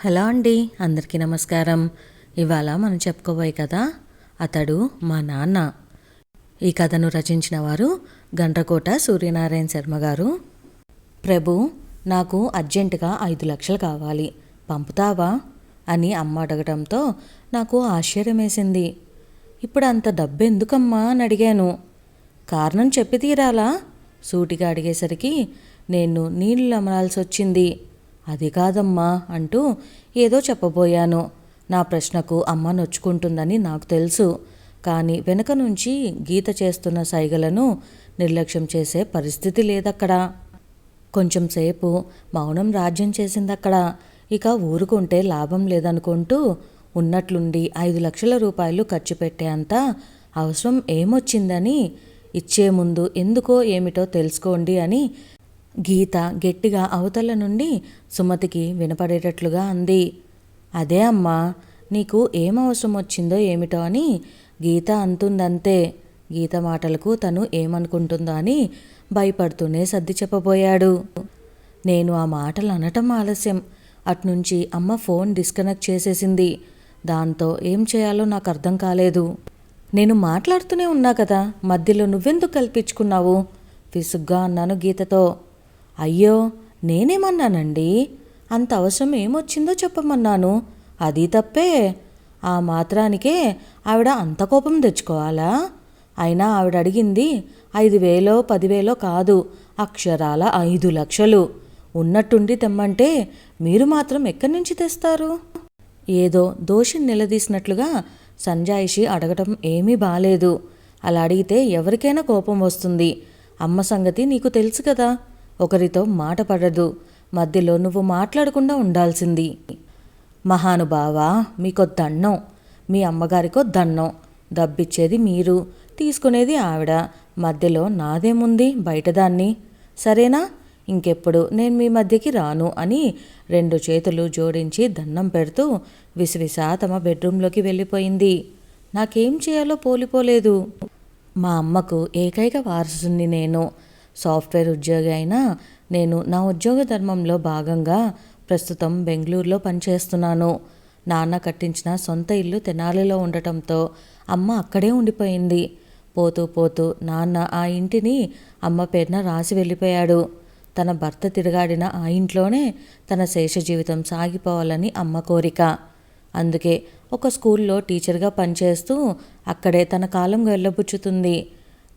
Hello అండి అందరికీ నమస్కారం. ఇవాళ మనం చెప్పుకోబోయే కదా అతడు మా నాన్న. ఈ కథను రచించిన వారు గండ్రకోట సూర్యనారాయణ శర్మ గారు. ప్రభు నాకు అర్జెంటుగా ఐదు లక్షలు కావాలి. పంపుతావా? అని అమ్మ అడగడంతో నాకు ఆశ్చర్యమేసింది. ఇప్పుడు అంత డబ్బు ఎందుకమ్మా అని అడిగాను. కారణం చెప్పి తీరాలా? సూటిగా అడిగేసరికి నేను నీళ్ళు అమరాల్సి వచ్చింది అది కాదమ్మా అంటూ ఏదో చెప్పబోయాను. నా ప్రశ్నకు అమ్మ నొచ్చుకుంటుందని నాకు తెలుసు. కానీ వెనక నుంచి గీత చేస్తున్న సైగలను నిర్లక్ష్యం చేసే పరిస్థితి లేదక్కడ. కొంచెం సేపు మౌనం రాజ్యం చేసిందక్కడ. ఇక ఊరుకుంటే లాభం లేదనుకుంటూ ఉన్నట్లుండి ఐదు లక్షల రూపాయలు ఖర్చు పెట్టేంత అవసరం ఏమొచ్చిందని ఇచ్చే ముందు ఎందుకో ఏమిటో తెలుసుకోండి అని గీత గట్టిగా అవతల నుండి సుమతికి వినపడేటట్లుగా అంది. అదే అమ్మా నీకు ఏం అవసరం వచ్చిందో ఏమిటో అని గీత అంతుందంతే గీత మాటలకు తను ఏమనుకుంటుందో అని భయపడుతూనే సర్ది చెప్పబోయాడు. నేను ఆ మాటలు అనటం ఆలస్యం. అట్నుంచి అమ్మ ఫోన్ డిస్కనెక్ట్ చేసేసింది. దాంతో ఏం చేయాలో నాకు అర్థం కాలేదు. నేను మాట్లాడుతూనే ఉన్నా కదా మధ్యలో నువ్వెందుకు కల్పించుకున్నావు విసుగ్గా అన్నాను గీతతో. అయ్యో నేనేమన్నానండి? అంత అవసరం ఏమొచ్చిందో చెప్పమన్నాను. అది తప్పే. ఆ మాత్రానికే ఆవిడ అంత కోపం తెచ్చుకోవాలా? అయినా ఆవిడ అడిగింది ఐదు వేలో పదివేలో కాదు అక్షరాల ఐదు లక్షలు. ఉన్నట్టుండి తెమ్మంటే మీరు మాత్రం ఎక్కడి నుంచి తెస్తారు? ఏదో దోషిని నిలదీసినట్లుగా సంజాయిషి అడగటం ఏమీ బాలేదు. అలా అడిగితే ఎవరికైనా కోపం వస్తుంది. అమ్మ సంగతి నీకు తెలుసు కదా. ఒకరితో మాట పడదు. మధ్యలో నువ్వు మాట్లాడకుండా ఉండాల్సింది. మహానుభావా మీకో దండం. మీ అమ్మగారికో దండం. డబ్బిచ్చేది మీరు తీసుకునేది ఆవిడ. మధ్యలో నాదేముంది? బయటదాన్ని సరేనా? ఇంకెప్పుడు నేను మీ మధ్యకి రాను అని రెండు చేతులు జోడించి దండం పెడుతూ విసివిసా తమ బెడ్రూంలోకి వెళ్ళిపోయింది. నాకేం చేయాలో పోలిపోలేదు. మా అమ్మకు ఏకైక వారసుని నేను. సాఫ్ట్వేర్ ఉద్యోగి అయినా నేను నా ఉద్యోగ ధర్మంలో భాగంగా ప్రస్తుతం బెంగళూరులో పనిచేస్తున్నాను. నాన్న కట్టించిన సొంత ఇల్లు తెనాలిలో ఉండటంతో అమ్మ అక్కడే ఉండిపోయింది. పోతూ పోతూ నాన్న ఆ ఇంటిని అమ్మ పేరున రాసి వెళ్ళిపోయాడు. తన భర్త తిరగాడిన ఆ ఇంట్లోనే తన శేష జీవితం సాగిపోవాలని అమ్మ కోరిక. అందుకే ఒక స్కూల్లో టీచర్గా పనిచేస్తూ అక్కడే తన కాలం వెళ్ళబుచ్చుతుంది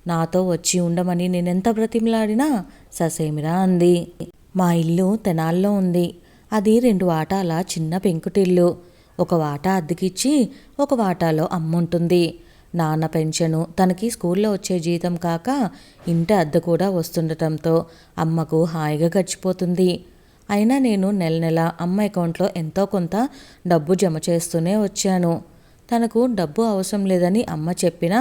నాతో వచ్చి ఉండమని నేనెంత బ్రతిమలాడినా ససేమిరా అంది. మా ఇల్లు తెనాల్లో ఉంది. అది రెండు వాటాల చిన్న పెంకుటిల్లు. ఒక వాటా అద్దెకిచ్చి ఒక వాటాలో అమ్ముంటుంది. నాన్న పెన్షను తనకి స్కూల్లో వచ్చే జీతం కాక ఇంటి అద్దె కూడా వస్తుండటంతో అమ్మకు హాయిగా గడిచిపోతుంది. అయినా నేను నెల నెల అమ్మ అకౌంట్లో ఎంతో కొంత డబ్బు జమ చేస్తూనే వచ్చాను. తనకు డబ్బు అవసరం లేదని అమ్మ చెప్పినా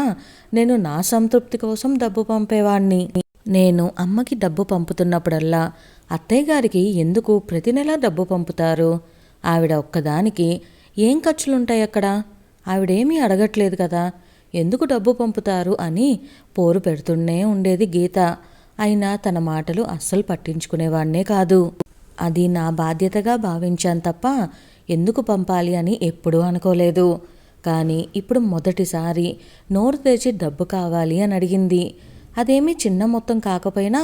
నేను నా సంతృప్తి కోసం డబ్బు పంపేవాణ్ణి. నేను అమ్మకి డబ్బు పంపుతున్నప్పుడల్లా అత్తయ్య గారికి ఎందుకు ప్రతి నెలా డబ్బు పంపుతారు? ఆవిడ ఒక్కదానికి ఏం ఖర్చులుంటాయి అక్కడ? ఆవిడేమీ అడగట్లేదు కదా ఎందుకు డబ్బు పంపుతారు అని పోరు పెడుతూనే ఉండేది గీత. అయినా తన మాటలు అస్సలు పట్టించుకునేవాణ్ణే కాదు. అది నా బాధ్యతగా భావించాను తప్ప ఎందుకు పంపాలి అని ఎప్పుడూ అనుకోలేదు. కానీ ఇప్పుడు మొదటిసారి నోరు తెరిచి డబ్బు కావాలి అని అడిగింది. అదేమీ చిన్న మొత్తం కాకపోయినా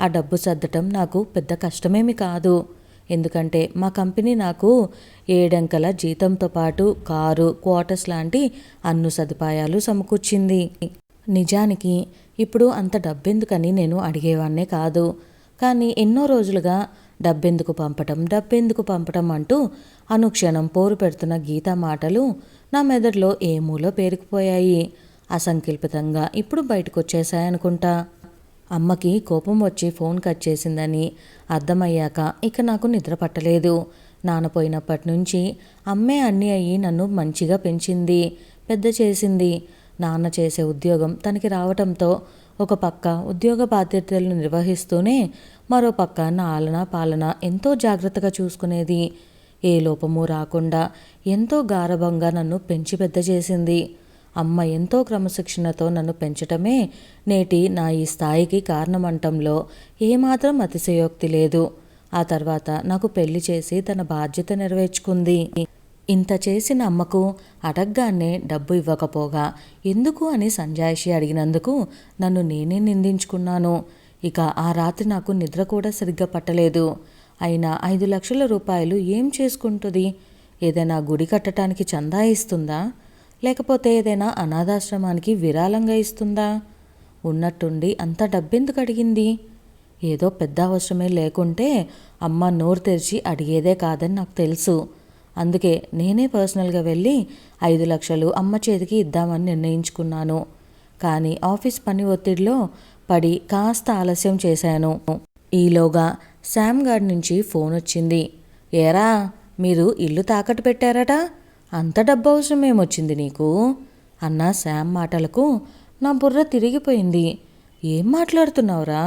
ఆ డబ్బు సర్దటం నాకు పెద్ద కష్టమేమి కాదు. ఎందుకంటే మా కంపెనీ నాకు ఏడంకల జీతంతో పాటు కారు క్వార్టర్స్ లాంటి అన్ను సదుపాయాలు సమకూర్చింది. నిజానికి ఇప్పుడు అంత డబ్బెందుకని నేను అడిగేవాన్నే కాదు. కానీ ఎన్నో రోజులుగా డబ్బెందుకు పంపటం డబ్బెందుకు పంపటం అంటూ అనుక్షణం పోరు పెడుతున్న గీత మాటలు నా మెదడులో ఏ మూలో పేరుకుపోయాయి. అసంకల్పితంగా ఇప్పుడు బయటకు వచ్చేసాయనుకుంటా అమ్మకి కోపం వచ్చి ఫోన్ కట్ చేసిందని అర్థమయ్యాక ఇక నాకు నిద్ర పట్టలేదు. నానపోయినప్పటి నుంచి అమ్మే అన్నీ అయ్యి నన్ను మంచిగా పెంచింది పెద్ద చేసింది. నాన్న చేసే ఉద్యోగం తనకి రావటంతో ఒక పక్క ఉద్యోగ బాధ్యతలను నిర్వహిస్తూనే మరో పక్క నా ఆలన పాలన ఎంతో జాగ్రత్తగా చూసుకునేది. ఏ లోపము రాకుండా ఎంతో గారభంగా నన్ను పెంచి పెద్ద చేసింది. అమ్మ ఎంతో క్రమశిక్షణతో నన్ను పెంచటమే నేటి నా ఈ స్థాయికి కారణమంటంలో ఏమాత్రం అతిశయోక్తి లేదు. ఆ తర్వాత నాకు పెళ్ళి చేసి తన బాధ్యత నెరవేర్చుకుంది. ఇంత చేసిన అమ్మకు అడగ్గానే డబ్బు ఇవ్వకపోగా ఎందుకు అని సంజాయిషి అడిగినందుకు నన్ను నేనే నిందించుకున్నాను. ఇక ఆ రాత్రి నాకు నిద్ర కూడా సరిగ్గా పట్టలేదు. అయినా ఐదు లక్షల రూపాయలు ఏం చేసుకుంటుంది? ఏదైనా గుడి కట్టడానికి చందా ఇస్తుందా? లేకపోతే ఏదైనా అనాథాశ్రమానికి విరాళంగా ఇస్తుందా? ఉన్నట్టుండి అంత డబ్బెందుకు అడిగింది? ఏదో పెద్ద అవసరమే లేకుంటే అమ్మ నోరు తెరిచి అడిగేదే కాదని నాకు తెలుసు. అందుకే నేనే పర్సనల్గా వెళ్ళి ఐదు లక్షలు అమ్మ చేతికి ఇద్దామని నిర్ణయించుకున్నాను. కానీ ఆఫీస్ పని ఒత్తిడిలో పడి కాస్త ఆలస్యం చేశాను. ఈలోగా శామ్ గారి నుంచి ఫోన్ వచ్చింది. ఏరా మీరు ఇల్లు తాకట్టు పెట్టారట? అంత డబ్బు అవసరం ఏమొచ్చింది నీకు? అన్న శామ్ మాటలకు నా బుర్ర తిరిగిపోయింది. ఏం మాట్లాడుతున్నావురా?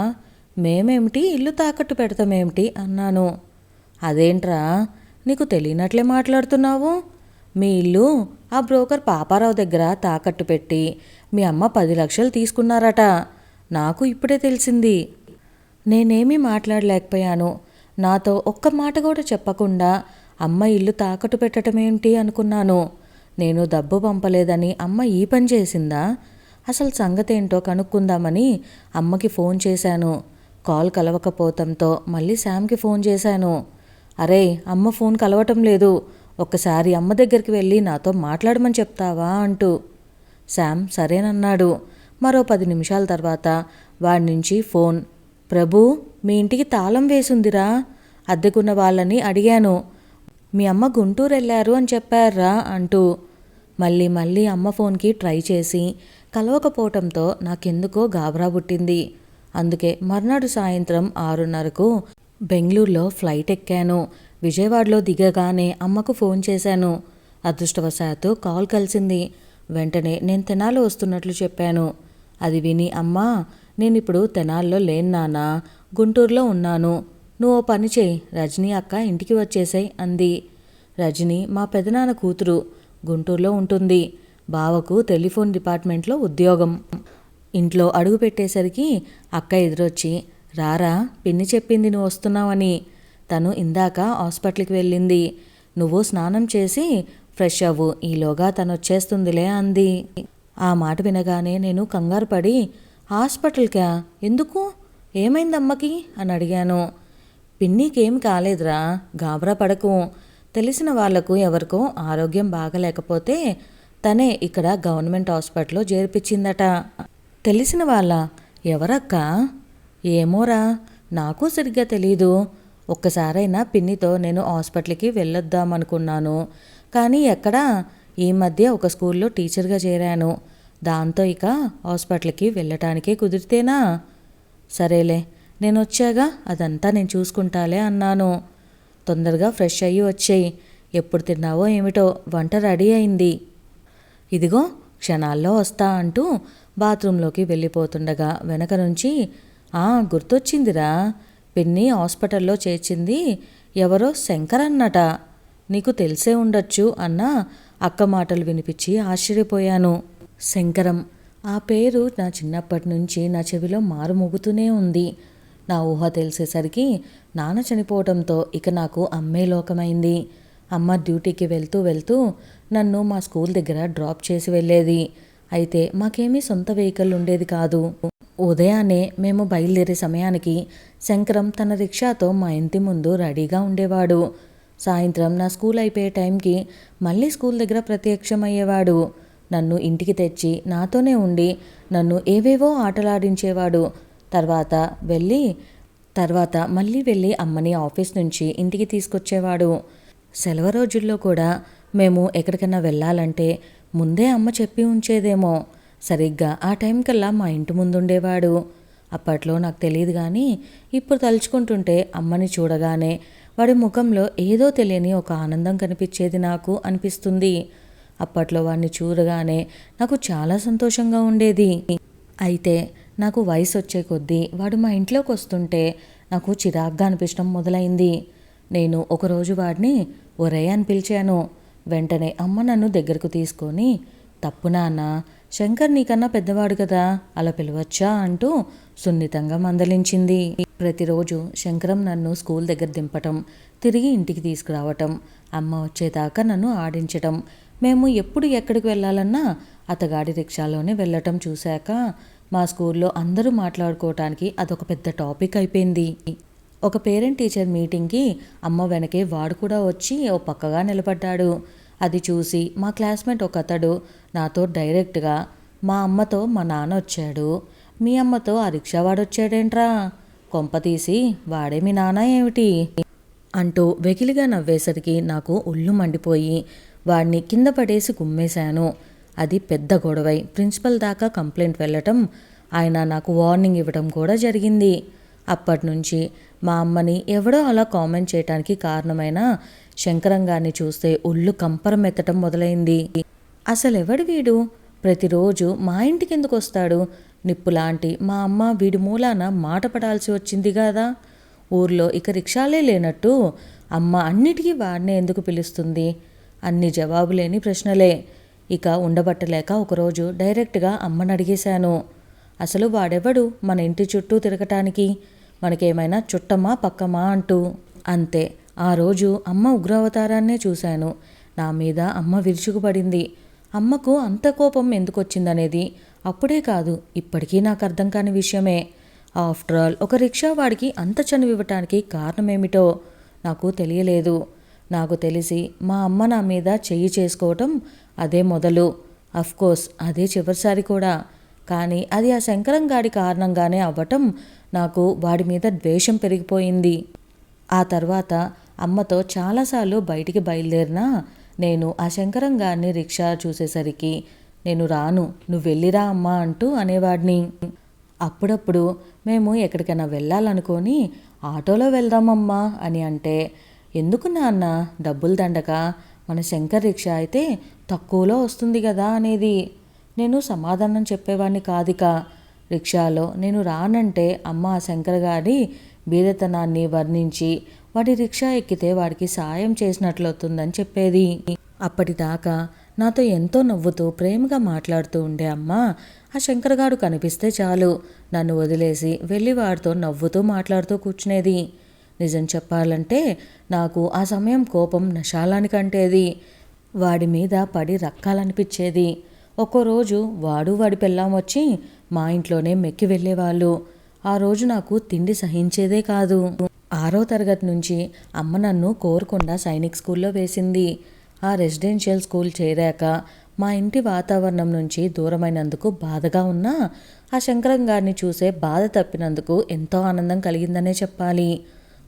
మేమేమిటి ఇల్లు తాకట్టు పెడతామేమిటి? అన్నాను. అదేంట్రా? నీకు తెలియనట్లే మాట్లాడుతున్నావు? మీ ఇల్లు ఆ బ్రోకర్ పాపారావు దగ్గర తాకట్టు పెట్టి మీ అమ్మ పది లక్షలు తీసుకున్నారట. నాకు ఇప్పుడే తెలిసింది. నేనేమీ మాట్లాడలేకపోయాను. నాతో ఒక్క మాట కూడా చెప్పకుండా అమ్మ ఇల్లు తాకట్టు పెట్టడం ఏంటి అనుకున్నాను. నేను డబ్బు పంపలేదని అమ్మ ఈ పని చేసిందా? అసలు సంగతి ఏంటో కనుక్కుందామని అమ్మకి ఫోన్ చేశాను. కాల్ కలవకపోవటంతో మళ్ళీ శామ్కి ఫోన్ చేశాను. అరే అమ్మ ఫోన్ కలవటం లేదు. ఒక్కసారి అమ్మ దగ్గరికి వెళ్ళి నాతో మాట్లాడమని చెప్తావా అంటూ. శామ్ సరేనన్నాడు. మరో పది నిమిషాల తర్వాత వాడి నుంచి ఫోన్. ప్రభు మీ ఇంటికి తాళం వేసుందిరా. అద్దెకున్న వాళ్ళని అడిగాను. మీ అమ్మ గుంటూరు వెళ్ళారు అని చెప్పారా అంటూ. మళ్ళీ మళ్ళీ అమ్మ ఫోన్కి ట్రై చేసి కలవకపోవటంతో నాకెందుకో గాబరా పుట్టింది. అందుకే మర్నాడు సాయంత్రం ఆరున్నరకు బెంగళూరులో ఫ్లైట్ ఎక్కాను. విజయవాడలో దిగగానే అమ్మకు ఫోన్ చేశాను. అదృష్టవశాత్తు కాల్ కలిసింది. వెంటనే నేను తెనాలి వస్తున్నట్లు చెప్పాను. అది విని అమ్మా నేను ఇప్పుడు తెనాల్లో లేను నాన్న. గుంటూరులో ఉన్నాను. నువ్వు ఓ పని చేయి. రజనీ అక్క ఇంటికి వచ్చేసాయి అంది. రజని మా పెదనాన్న కూతురు. గుంటూరులో ఉంటుంది. బావకు టెలిఫోన్ డిపార్ట్మెంట్లో ఉద్యోగం. ఇంట్లో అడుగు పెట్టేసరికి అక్క ఎదురొచ్చి రారా పిన్ని చెప్పింది నువ్వు వస్తున్నావని. తను ఇందాక హాస్పిటల్కి వెళ్ళింది. నువ్వు స్నానం చేసి ఫ్రెష్ అవ్వు. ఈలోగా తను వచ్చేస్తుందిలే అంది. ఆ మాట వినగానే నేను కంగారు పడి హాస్పిటల్కా? ఎందుకు? ఏమైంది అమ్మకి? అని అడిగాను. పిన్నికేం కాలేదురా గాబరా పడకు. తెలిసిన వాళ్ళకు ఎవరికో ఆరోగ్యం బాగలేకపోతే తనే ఇక్కడ గవర్నమెంట్ హాస్పిటల్లో చేర్పించిందట. తెలిసిన వాళ్ళ? ఎవరక్క? ఏమోరా నాకు సరిగ్గా తెలీదు. ఒక్కసారైనా పిన్నితో నేను హాస్పిటల్కి వెళ్ళొద్దామనుకున్నాను. కానీ ఎక్కడా? ఈ మధ్య ఒక స్కూల్లో టీచర్గా చేరాను. దాంతో ఇక హాస్పిటల్కి వెళ్ళటానికే కుదిరితేనా? సరేలే నేను వచ్చాగా అదంతా నేను చూసుకుంటాలే అన్నాను. తొందరగా ఫ్రెష్ అయ్యి వచ్చేయి. ఎప్పుడు తిన్నావో ఏమిటో వంట రెడీ అయింది. ఇదిగో క్షణాల్లో వస్తా అంటూ బాత్రూంలోకి వెళ్ళిపోతుండగా వెనక నుంచి గుర్తొచ్చిందిరా. పిన్ని హాస్పిటల్లో చేర్చింది ఎవరో శంకర్ అన్నట. నీకు తెలిసే ఉండొచ్చు అన్న అక్క మాటలు వినిపించి ఆశ్చర్యపోయాను. శంకరం ఆ పేరు నా చిన్నప్పటి నుంచి నా చెవిలో మారుమోగుతూనే ఉంది. నా ఊహ తెలిసేసరికి నాన్న చనిపోవడంతో ఇక నాకు అమ్మే లోకమైంది. అమ్మ డ్యూటీకి వెళ్తూ వెళ్తూ నన్ను మా స్కూల్ దగ్గర డ్రాప్ చేసి వెళ్ళేది. అయితే మాకేమీ సొంత వెహికల్ ఉండేది కాదు. ఉదయాన్నే మేము బయలుదేరే సమయానికి శంకరం తన రిక్షాతో మా ఇంటి ముందు రెడీగా ఉండేవాడు. సాయంత్రం నా స్కూల్ అయిపోయే టైంకి మళ్ళీ స్కూల్ దగ్గర ప్రత్యక్షమయ్యేవాడు. నన్ను ఇంటికి తెచ్చి నాతోనే ఉండి నన్ను ఏవేవో ఆటలాడించేవాడు. తర్వాత వెళ్ళి తర్వాత మళ్ళీ వెళ్ళి అమ్మని ఆఫీస్ నుంచి ఇంటికి తీసుకొచ్చేవాడు. సెలవు రోజుల్లో కూడా మేము ఎక్కడికైనా వెళ్ళాలంటే ముందే అమ్మ చెప్పి ఉంచేదేమో. సరిగ్గా ఆ టైం కల్లా మా ఇంటి ముందుండేవాడు. అప్పట్లో నాకు తెలియదు కానీ ఇప్పుడు తలుచుకుంటుంటే అమ్మని చూడగానే వాడి ముఖంలో ఏదో తెలియని ఒక ఆనందం కనిపించేది నాకు అనిపిస్తుంది. అప్పట్లో వాడిని చూడగానే నాకు చాలా సంతోషంగా ఉండేది. అయితే నాకు వయసు వచ్చే కొద్దీ వాడు మా ఇంట్లోకి వస్తుంటే నాకు చిరాగ్గా అనిపించడం మొదలైంది. నేను ఒకరోజు వాడిని ఒరే అని పిలిచాను. వెంటనే అమ్మ నన్ను దగ్గరకు తీసుకొని తప్పు నాన్న శంకర్ నీకన్నా పెద్దవాడు కదా అలా పిలవచ్చా? అంటూ సున్నితంగా మందలించింది. ప్రతిరోజు శంకరం నన్ను స్కూల్ దగ్గర దింపటం తిరిగి ఇంటికి తీసుకురావటం అమ్మ వచ్చేదాకా నన్ను ఆడించటం మేము ఎప్పుడు ఎక్కడికి వెళ్ళాలన్నా అతగాడి రిక్షాలోనే వెళ్ళటం చూశాక మా స్కూల్లో అందరూ మాట్లాడుకోవటానికి అదొక పెద్ద టాపిక్ అయిపోయింది. ఒక పేరెంట్ టీచర్ మీటింగ్కి అమ్మ వెనకే వాడు కూడా వచ్చి ఓ పక్కగా నిలబడ్డాడు. అది చూసి మా క్లాస్మేట్ ఒక అతడు నాతో డైరెక్ట్గా మా అమ్మతో మా నాన్న వచ్చాడు. మీ అమ్మతో ఆ రిక్షావాడు వచ్చాడేంట్రా కొంప తీసి వాడే మీ నాన్న ఏమిటి? అంటూ వెకిలిగా నవ్వేసరికి నాకు ఒళ్ళు మండిపోయి వాడిని కింద పడేసి గుమ్మేశాను. అది పెద్ద గొడవై ప్రిన్సిపల్ దాకా కంప్లైంట్ వెళ్ళటం ఆయన నాకు వార్నింగ్ ఇవ్వడం కూడా జరిగింది. అప్పటి నుంచి మా అమ్మని ఎవడో అలా కామెంట్ చేయటానికి కారణమైన శంకరం గారిని చూస్తే ఒళ్ళు కంపరం ఎత్తటం మొదలైంది. అసలు ఎవడు వీడు? ప్రతిరోజు మా ఇంటికి ఎందుకు వస్తాడు? నిప్పులాంటి మా అమ్మ వీడి మూలాన మాట పడాల్సి వచ్చింది కదా ఊర్లో ఇక రిక్షాలే లేనట్టు అమ్మ అన్నిటికీ వాడినే ఎందుకు పిలుస్తుంది? అన్ని జవాబు లేని ప్రశ్నలే. ఇక ఉండబట్టలేక ఒకరోజు డైరెక్ట్గా అమ్మని అడిగేశాను. అసలు వాడెవడు మన ఇంటి చుట్టూ తిరగటానికి? మనకేమైనా చుట్టమా పక్కమా అంటూ అంతే. ఆ రోజు అమ్మ ఉగ్రావతారాన్నే చూశాను. నా మీద అమ్మ విరుచుకుపడింది. అమ్మకు అంత కోపం ఎందుకు వచ్చిందనేది అప్పుడే కాదు ఇప్పటికీ నాకు అర్థం కాని విషయమే. ఆఫ్టర్ ఆల్ ఒక రిక్షా వాడికి అంత చనువివ్వటానికి కారణమేమిటో నాకు తెలియలేదు. నాకు తెలిసి మా అమ్మ నా మీద చెయ్యి చేసుకోవటం అదే మొదలు. అఫ్కోర్స్ అదే చివరిసారి కూడా. కానీ అది ఆ శంకరం గాడి కారణంగానే అవ్వటం నాకు వాడి మీద ద్వేషం పెరిగిపోయింది. ఆ తర్వాత అమ్మతో చాలాసార్లు బయటికి బయలుదేరినా నేను ఆ శంకరం గారిని రిక్షా చూసేసరికి నేను రాను నువ్వు వెళ్ళిరా అమ్మా అంటూ అనేవాడిని. అప్పుడప్పుడు మేము ఎక్కడికైనా వెళ్ళాలనుకొని ఆటోలో వెళ్దామమ్మా అని అంటే ఎందుకు నాన్న డబ్బులు దండక మన శంకర్ రిక్షా అయితే తక్కువలో వస్తుంది కదా అనేది. నేను సమాధానం చెప్పేవాడిని కాదిక రిక్షాలో. నేను రానంటే అమ్మ శంకర్ గారి బీదతనాన్ని వర్ణించి వాడి రిక్షా ఎక్కితే వాడికి సాయం చేసినట్లవుతుందని చెప్పేది. అప్పటిదాకా నాతో ఎంతో నవ్వుతూ ప్రేమగా మాట్లాడుతూ ఉండే అమ్మ ఆ శంకరగాడు కనిపిస్తే చాలు నన్ను వదిలేసి వెళ్ళి వాడితో నవ్వుతూ మాట్లాడుతూ కూర్చునేది. నిజం చెప్పాలంటే నాకు ఆ సమయం కోపం నశాలానికంటేది. వాడి మీద పడి రక్కాలనిపించేది. ఒక్కో రోజు వాడు వాడి పెళ్ళాం వచ్చి మా ఇంట్లోనే మెక్కి వెళ్ళేవాళ్ళు. ఆ రోజు నాకు తిండి సహించేదే కాదు. ఆరో తరగతి నుంచి అమ్మ నన్ను కోరకుండా సైనిక్ స్కూల్లో వేసింది. ఆ రెసిడెన్షియల్ స్కూల్ చేరాక మా ఇంటి వాతావరణం నుంచి దూరమైనందుకు బాధగా ఉన్నా ఆ శంకరం గారిని చూసే బాధ తప్పినందుకు ఎంతో ఆనందం కలిగిందనే చెప్పాలి.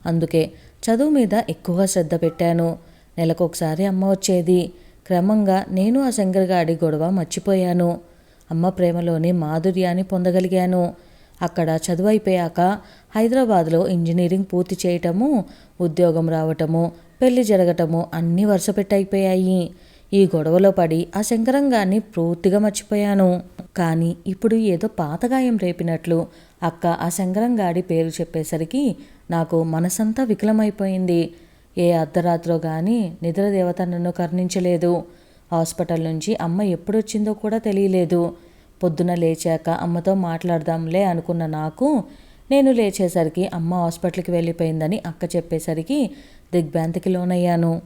అందుకే చదువు మీద ఎక్కువగా శ్రద్ధ పెట్టాను. నెలకొకసారి అమ్మ వచ్చేది. క్రమంగా నేను ఆ శంకర్గాడి గొడవ మర్చిపోయాను. అమ్మ ప్రేమలోని మాధుర్యాన్ని పొందగలిగాను. అక్కడ చదువు అయిపోయాక హైదరాబాద్లో ఇంజనీరింగ్ పూర్తి చేయటము ఉద్యోగం రావటము పెళ్ళి జరగటము అన్నీ వరుసపెట్టయిపోయాయి. ఈ గొడవలో పడి ఆ శంకరంగాన్ని పూర్తిగా మర్చిపోయాను. కానీ ఇప్పుడు ఏదో పాతగాయం రేపినట్లు అక్క ఆ శంకరంగాడి పేరు చెప్పేసరికి నాకు మనసంతా వికలమైపోయింది. ఏ అర్ధరాత్రో కానీ నిద్రదేవత నన్ను కర్ణించలేదు. హాస్పిటల్ నుంచి అమ్మ ఎప్పుడొచ్చిందో కూడా తెలియలేదు. పొద్దున లేచాక అమ్మతో మాట్లాడదాంలే అనుకున్న నాకు నేను లేచేసరికి అమ్మ హాస్పిటల్కి వెళ్ళిపోయిందని అక్క చెప్పేసరికి దిగ్భ్రాంతికి లోనయ్యాను.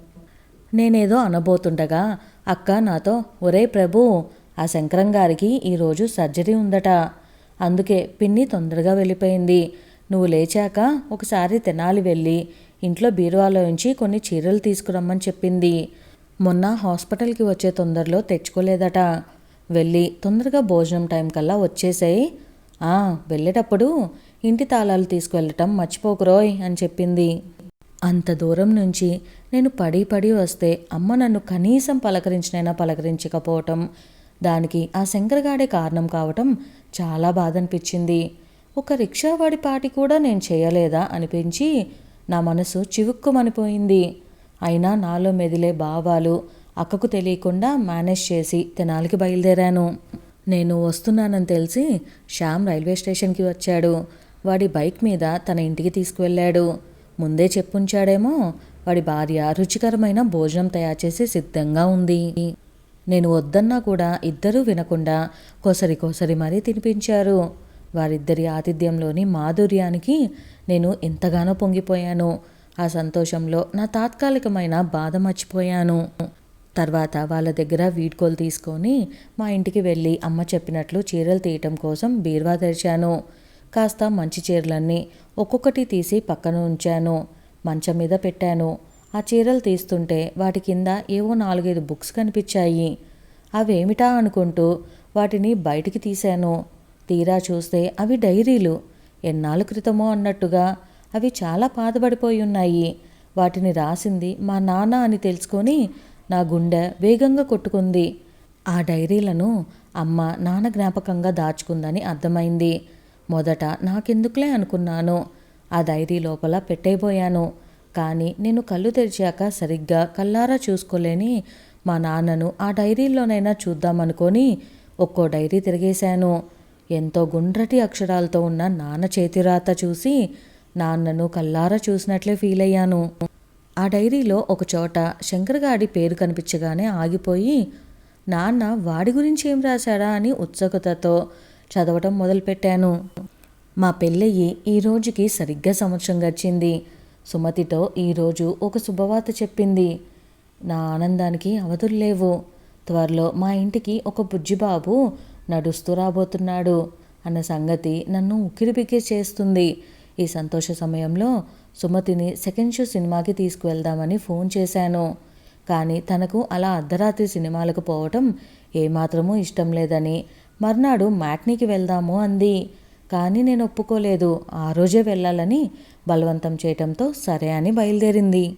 నేనేదో అనబోతుండగా అక్క నాతో ఒరే ప్రభు ఆ శంకరం గారికి ఈరోజు సర్జరీ ఉందట. అందుకే పిన్ని తొందరగా వెళ్ళిపోయింది. నువ్వు లేచాక ఒకసారి తెనాలి వెళ్ళి ఇంట్లో బీరువాలో నుంచి కొన్ని చీరలు తీసుకురమ్మని చెప్పింది. మొన్న హాస్పిటల్కి వచ్చే తొందరలో తెచ్చుకోలేదట. వెళ్ళి తొందరగా భోజనం టైం కల్లా వచ్చేసాయి. వెళ్ళేటప్పుడు ఇంటి తాళాలు తీసుకువెళ్ళటం మర్చిపోకురోయ్ అని చెప్పింది. అంత దూరం నుంచి నేను పడి పడి వస్తే అమ్మ నన్ను కనీసం పలకరించినైనా పలకరించకపోవటం దానికి ఆ శంకరగాడే కారణం కావటం చాలా బాధ అనిపించింది ఒక రిక్షావాడి పాటి కూడా నేను చేయలేదా అనిపించి నా మనసు చివుక్కుమనిపోయింది. అయినా నాలో మెదిలే భావాలు అక్కకు తెలియకుండా మేనేజ్ చేసి తెనాలికి బయలుదేరాను. నేను వస్తున్నానని తెలిసి శ్యామ్ రైల్వే స్టేషన్కి వచ్చాడు. వాడి బైక్ మీద తన ఇంటికి తీసుకువెళ్ళాడు. ముందే చెప్పుంచాడేమో వాడి భార్య రుచికరమైన భోజనం తయారు చేసి సిద్ధంగా ఉంది. నేను వద్దన్నా కూడా ఇద్దరూ వినకుండా కొసరి కొసరి మరీ తినిపించారు. వారిద్దరి ఆతిథ్యంలోని మాధుర్యానికి నేను ఎంతగానో పొంగిపోయాను. ఆ సంతోషంలో నా తాత్కాలికమైన బాధ మర్చిపోయాను. తర్వాత వాళ్ళ దగ్గర వీడ్కోలు తీసుకొని మా ఇంటికి వెళ్ళి అమ్మ చెప్పినట్లు చీరలు తీయటం కోసం బీరువా తెరిచాను. కాస్త మంచి చీరలన్నీ ఒక్కొక్కటి తీసి పక్కన ఉంచాను. మంచం మీద పెట్టాను. ఆ చీరలు తీస్తుంటే వాటి కింద ఏవో నాలుగైదు బుక్స్ కనిపించాయి. అవేమిటా అనుకుంటూ వాటిని బయటికి తీశాను. తీరా చూస్తే అవి డైరీలు. ఎన్నాళ్ళ క్రితమో అన్నట్టుగా అవి చాలా బాధపడిపోయి ఉన్నాయి. వాటిని రాసింది మా నాన్న అని తెలుసుకొని నా గుండె వేగంగా కొట్టుకుంది. ఆ డైరీలను అమ్మ నాన్న జ్ఞాపకంగా దాచుకుందని అర్థమైంది. మొదట నాకెందుకులే అనుకున్నాను. ఆ డైరీ లోపల పెట్టేయబోయాను కానీ నేను కళ్ళు తెరిచాక సరిగ్గా కల్లారా చూసుకోలేని మా నాన్నను ఆ డైరీలోనైనా చూద్దామనుకొని ఒక్కో డైరీ తిరిగేశాను. ఎంతో గుండ్రటి అక్షరాలతో ఉన్న నాన్న చేతిరాత చూసి నాన్నను కల్లారా చూసినట్లే ఫీల్ అయ్యాను. ఆ డైరీలో ఒక చోట శంకరగాడి పేరు కనిపించగానే ఆగిపోయి నాన్న వాడి గురించి ఏం రాశాడా? అని ఉత్సుకతతో చదవటం మొదలుపెట్టాను. మా పెళ్ళయ్యి ఈ రోజుకి సరిగ్గా సంవత్సరం గడిచింది. సుమతితో ఈరోజు ఒక శుభవార్త చెప్పింది. నా ఆనందానికి అవధులు లేవు. త్వరలో మా ఇంటికి ఒక బుజ్జిబాబు నడుస్తూ రాబోతున్నాడు అన్న సంగతి నన్ను ఉక్కిరిబిక్కిరి చేస్తుంది. ఈ సంతోష సమయంలో సుమతిని సెకండ్ షో సినిమాకి తీసుకువెళ్దామని ఫోన్ చేశాను. కానీ తనకు అలా అర్ధరాత్రి సినిమాలకు పోవటం ఏమాత్రమూ ఇష్టం లేదని మర్నాడు మ్యాట్నీకి వెళ్దాము అంది. కానీ నేను ఒప్పుకోలేదు. ఆ రోజే వెళ్ళాలని బలవంతం చేయటంతో సరే అని బయలుదేరింది.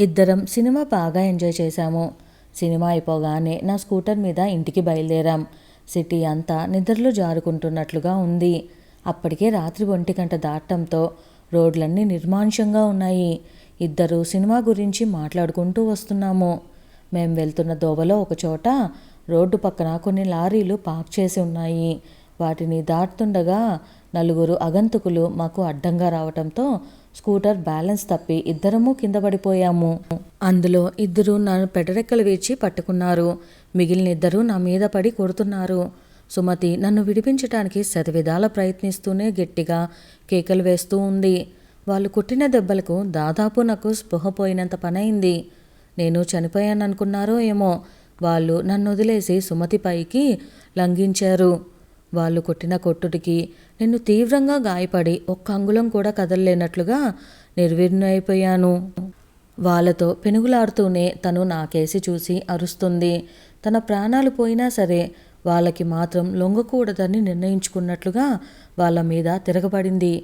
ఇద్దరం సినిమా బాగా ఎంజాయ్ చేశాము. సినిమా అయిపోగానే నా స్కూటర్ మీద ఇంటికి బయలుదేరాం. సిటీ అంతా నిద్రలో జారుకుంటున్నట్లుగా ఉంది. అప్పటికే రాత్రి ఒంటి గంట దాటంతో రోడ్లన్నీ నిర్మానుషంగా ఉన్నాయి. ఇద్దరు సినిమా గురించి మాట్లాడుకుంటూ వస్తున్నాము. మేం వెళ్తున్న దోవలో ఒకచోట రోడ్డు పక్కన కొన్ని లారీలు పార్క్ చేసి ఉన్నాయి. వాటిని దాటుతుండగా నలుగురు అగంతుకులు మాకు అడ్డంగా రావటంతో స్కూటర్ బ్యాలెన్స్ తప్పి ఇద్దరము కింద పడిపోయాము. అందులో ఇద్దరు నన్ను పెడరెక్కలు వేచి పట్టుకున్నారు. మిగిలిన ఇద్దరు నా మీద పడి కొడుతున్నారు. సుమతి నన్ను విడిపించటానికి శతవిధాల ప్రయత్నిస్తూనే గట్టిగా కేకలు వేస్తూ ఉంది. వాళ్ళు కొట్టిన దెబ్బలకు దాదాపు నాకు స్పృహ పోయినంత పనైంది. నేను చనిపోయాననుకున్నారో ఏమో వాళ్ళు నన్ను వదిలేసి సుమతి పైకి లంఘించారు. వాళ్ళు కొట్టిన కొట్టుడికి నేను తీవ్రంగా గాయపడి ఒక్క అంగుళం కూడా కదలలేనట్లుగా నిర్విఘ్నైపోయాను. వాళ్ళతో పెనుగులాడుతూనే తను నాకేసి చూసి అరుస్తుంది. తన ప్రాణాలు పోయినా సరే వాళ్ళకి మాత్రం లొంగకూడదని నిర్ణయించుకున్నట్లుగా వాళ్ళ మీద తిరగబడింది.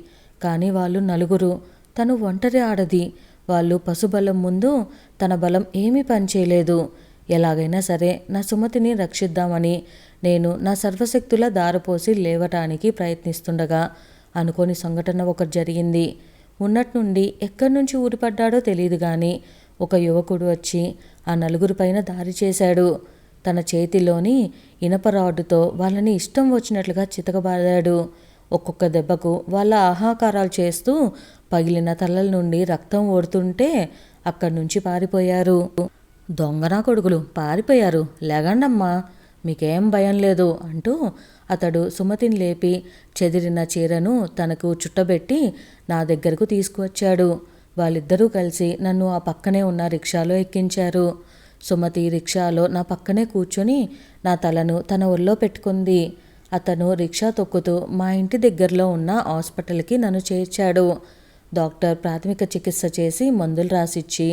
కానీ వాళ్ళు నలుగురు తను ఒంటరి ఆడది. వాళ్ళు పశుబలం ముందు తన బలం ఏమీ పనిచేయలేదు. ఎలాగైనా సరే నా సుమతిని రక్షిద్దామని నేను నా సర్వశక్తుల దారపోసి లేవటానికి ప్రయత్నిస్తుండగా అనుకోని సంఘటన ఒకటి జరిగింది. ఉన్నట్నుండి ఎక్కడి నుంచి ఊరిపడ్డాడో తెలియదు కానీ ఒక యువకుడు వచ్చి ఆ నలుగురి పైన దారి చేశాడు. తన చేతిలోని ఇనప రాడ్డుతో వాళ్ళని ఇష్టం వచ్చినట్లుగా చితకబాదాడు ఒక్కొక్క దెబ్బకు వాళ్ళ ఆహాకారాలు చేస్తూ పగిలిన తలల నుండి రక్తం ఓడుతుంటే అక్కడి నుంచి పారిపోయారు. దొంగనా కొడుకులు పారిపోయారు. లేగండమ్మా. మీకేం భయం లేదు అంటూ అతడు సుమతిని లేపి చెదిరిన చీరను తనకు చుట్టబెట్టి నా దగ్గరకు తీసుకువచ్చాడు. వాళ్ళిద్దరూ కలిసి నన్ను ఆ పక్కనే ఉన్న రిక్షాలో ఎక్కించారు. సుమతి రిక్షాలో నా పక్కనే కూర్చొని నా తలను తన ఒళ్ళో పెట్టుకుంది. అతను రిక్షా తొక్కుతూ మా ఇంటి దగ్గరలో ఉన్న హాస్పిటల్కి నన్ను చేర్చాడు. డాక్టర్ ప్రాథమిక చికిత్స చేసి మందులు రాసిచ్చి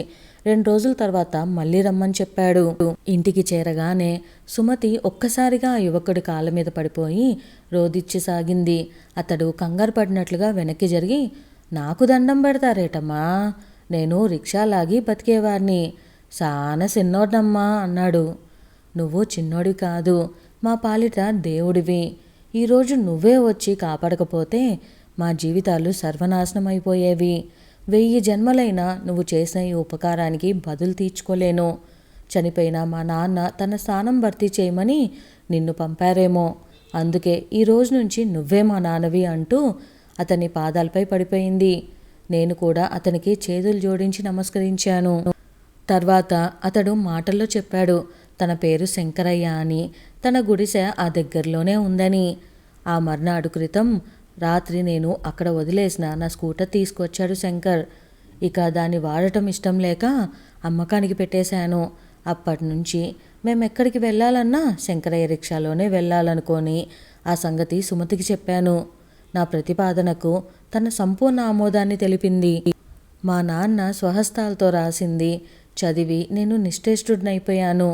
రెండు రోజుల తర్వాత మళ్ళీ రమ్మని చెప్పాడు. ఇంటికి చేరగానే సుమతి ఒక్కసారిగా ఆ యువకుడి కాళ్ళ మీద పడిపోయి రోదిచ్చి సాగింది. అతడు కంగారు పడినట్లుగా వెనక్కి జరిగి నాకు దండం పెడతారేటమ్మా? నేను రిక్షా లాగి బతికేవాడిని. సాన చిన్నోడమ్మా అన్నాడు. నువ్వు చిన్నోడి కాదు మా పాలిట దేవుడివి. ఈరోజు నువ్వే వచ్చి కాపాడకపోతే మా జీవితాలు సర్వనాశనం అయిపోయేవి వెయ్యి జన్మలైనా నువ్వు చేసిన ఈ ఉపకారానికి బదులు తీర్చుకోలేను. చనిపోయిన మా నాన్న తన స్థానం భర్తీ చేయమని నిన్ను పంపారేమో. అందుకే ఈ రోజు నుంచి నువ్వే మా నాన్నవి అంటూ అతని పాదాలపై పడిపోయింది. నేను కూడా అతనికి చేతులు జోడించి నమస్కరించాను. తర్వాత అతడు మాటల్లో చెప్పాడు తన పేరు శంకరయ్య అని తన గుడిసె ఆ దగ్గరలోనే ఉందని. ఆ మర్నాడు క్రితం రాత్రి నేను అక్కడ వదిలేసిన నా స్కూటర్ తీసుకొచ్చాడు శంకర్. ఇక దాన్ని వాడటం ఇష్టం లేక అమ్మకానికి పెట్టేశాను. అప్పటి నుంచి మేము ఎక్కడికి వెళ్ళాలన్నా శంకరయ్య రిక్షాలోనే వెళ్ళాలనుకొని ఆ సంగతి సుమతికి చెప్పాను. నా ప్రతిపాదనకు తన సంపూర్ణ ఆమోదాన్ని తెలిపింది. మా నాన్న స్వహస్తాలతో రాసింది చదివి నేను నిశ్చేష్టుడినైపోయాను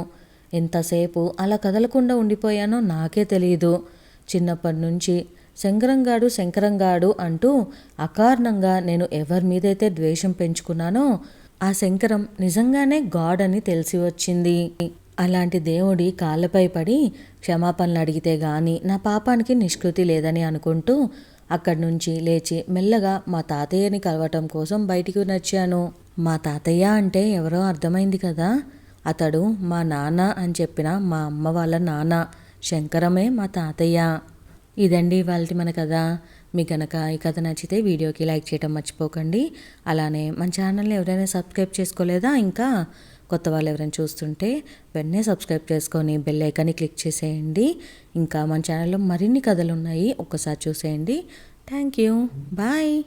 ఎంతసేపు అలా కదలకుండా ఉండిపోయానో నాకే తెలియదు చిన్నప్పటి నుంచి శంకరంగాడు శంకరంగాడు అంటూ అకారణంగా నేను ఎవరి మీదైతే ద్వేషం పెంచుకున్నానో ఆ శంకరం నిజంగానే గాడ్ అని తెలిసి వచ్చింది అలాంటి దేవుడి కాళ్ళపై పడి క్షమాపణలు అడిగితే గాని నా పాపానికి నిష్కృతి లేదని అనుకుంటూ అక్కడి నుంచి లేచి మెల్లగా మా తాతయ్యని కలవటం కోసం బయటికి నచ్చాను మా తాతయ్య అంటే ఎవరో అర్థమైంది కదా. అతడు మా నాన్న అని చెప్పిన మా అమ్మ వాళ్ళ నాన్న. శంకరమే మా తాతయ్య. ఇదండి వాళ్ళది మన కథ. మీకు కనుక ఈ కథ నచ్చితే వీడియోకి లైక్ చేయడం మర్చిపోకండి. అలానే మన ఛానల్ని ఎవరైనా సబ్స్క్రైబ్ చేసుకోలేదా? ఇంకా కొత్త వాళ్ళు ఎవరైనా చూస్తుంటే వెంటనే సబ్స్క్రైబ్ చేసుకొని బెల్ ఐకాన్ని క్లిక్ చేసేయండి. ఇంకా మన ఛానల్లో మరిన్ని కథలు ఉన్నాయి ఒక్కసారి చూసేయండి. Thank you. బాయ్.